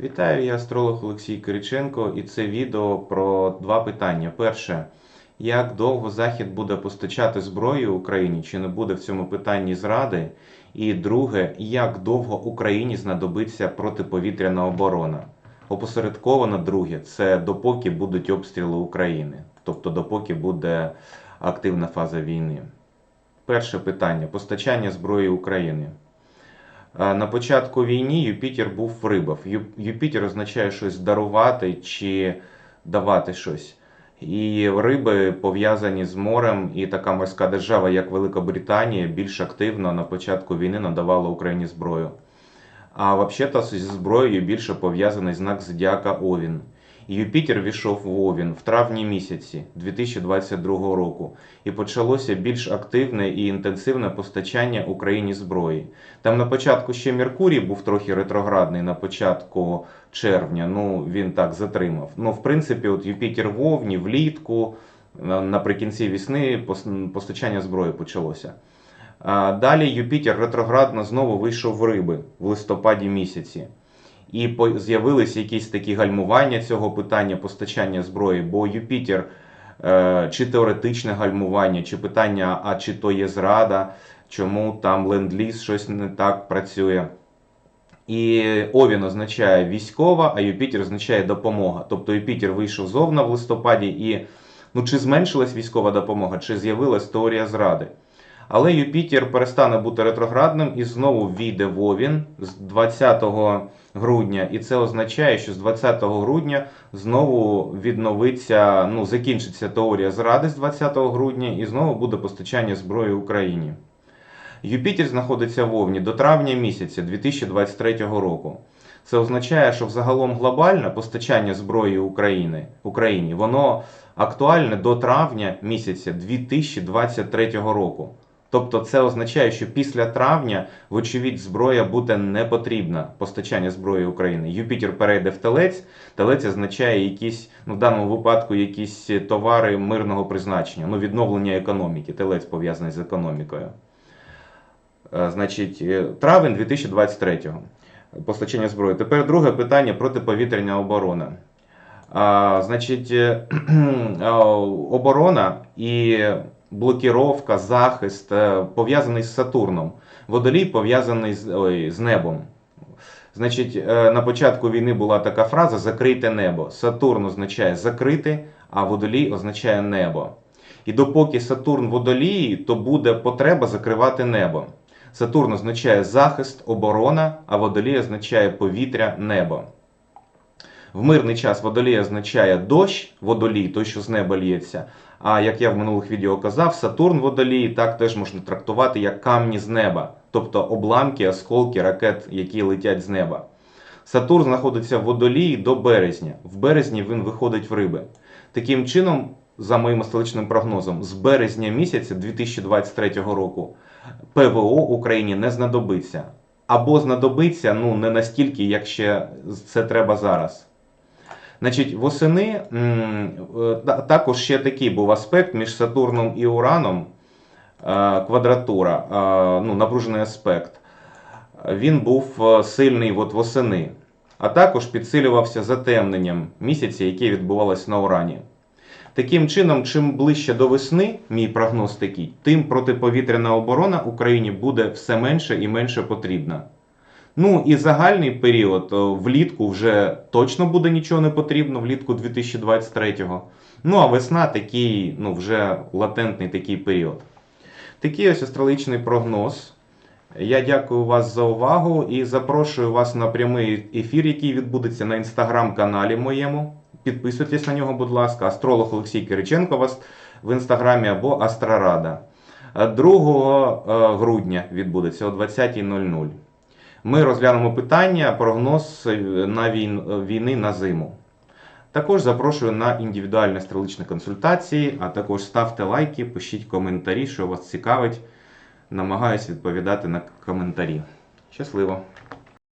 Вітаю, я астролог Олексій Кириченко, і це відео про два питання. Перше, як довго Захід буде постачати зброю Україні, чи не буде в цьому питанні зради? І друге, як довго Україні знадобиться протиповітряна оборона? Опосередковано друге, це допоки будуть обстріли України, тобто допоки буде активна фаза війни. Перше питання: постачання зброї України. На початку війни Юпітер був в рибах. Юпітер означає щось дарувати чи давати щось. І риби пов'язані з морем, і така морська держава, як Велика Британія, більш активно на початку війни надавала Україні зброю. А взагалі зі зброєю більше пов'язаний знак зодіака Овін. Юпітер війшов в Овін в травні місяці 2022 року, і почалося більш активне і інтенсивне постачання Україні зброї. Там на початку ще Меркурій був трохи ретроградний на початку червня. Ну він так затримав. Ну, в принципі, от Юпітер в Овні влітку, наприкінці весни постачання зброї почалося. А Далі Юпітер ретроградно знову вийшов в риби в листопаді місяці. І з'явилися якісь такі гальмування цього питання постачання зброї, бо Юпітер е, чи теоретичне гальмування, чи питання, а чи то є зрада, чому там ленд-ліз щось не так працює. І Овін означає військова, а Юпітер означає допомога. Тобто Юпітер вийшов зовна в листопаді, і ну, чи зменшилась військова допомога, чи з'явилась теорія зради. Але Юпітер перестане бути ретроградним і знову війде в Овін з 20 грудня. І це означає, що з 20 грудня знову відновиться, ну, закінчиться теорія зради з 20 грудня, і знову буде постачання зброї Україні. Юпітер знаходиться в Овні до травня місяця 2023 року. Це означає, що взагалом глобальне постачання зброї України, Україні воно актуальне до травня місяця 2023 року. Тобто це означає, що після травня, вочевидь, зброя буде не потрібна постачання зброї України. Юпітер перейде в телець. Телець означає якісь, ну в даному випадку, якісь товари мирного призначення, ну відновлення економіки. Телець пов'язаний з економікою. Е, Значить, е, травень 2023-го. Постачання зброї. Тепер друге питання протиповітряна оборона. А, значить, е, оборона і блокіровка, захист е, пов'язаний з Сатурном. Водолій пов'язаний з, ой, з небом. Значить, е, на початку війни була така фраза закрийте небо. Сатурн означає закрити, а водолій означає небо. І допоки Сатурн водолії, то буде потреба закривати небо. Сатурн означає захист, оборона, а водолій означає повітря, небо. В мирний час водолій означає дощ, водолій, той, що з неба лється. А як я в минулих відео казав, Сатурн водолій так теж можна трактувати як камні з неба, тобто обламки, осколки ракет, які летять з неба. Сатурн знаходиться в водолії до березня. В березні він виходить в риби. Таким чином, за моїм столичним прогнозом, з березня місяця 2023 року ПВО Україні не знадобиться. Або знадобиться ну, не настільки, як ще це треба зараз. Значить, восени е, та- також ще такий був аспект між Сатурном і Ураном, е, квадратура, е, ну, напружений аспект. Він був сильний от восени, а також підсилювався затемненням місяця, яке відбувалось на Урані. Таким чином, чим ближче до весни, мій прогноз такий, тим протиповітряна оборона Україні буде все менше і менше потрібна. Ну і загальний період влітку вже точно буде нічого не потрібно, влітку 2023-го. Ну а весна такий, ну вже латентний такий період. Такий ось астрологічний прогноз. Я дякую вас за увагу і запрошую вас на прямий ефір, який відбудеться на інстаграм-каналі моєму. Підписуйтесь на нього, будь ласка, астролог Олексій Кириченко вас в інстаграмі або Астрарада. Е, 2 е, грудня відбудеться о 20.00. Ми розглянемо питання прогноз е, на е, війни на зиму. Також запрошую на індивідуальні астрологічні консультації, а також ставте лайки, пишіть коментарі, що вас цікавить. Намагаюсь відповідати на коментарі. Щасливо!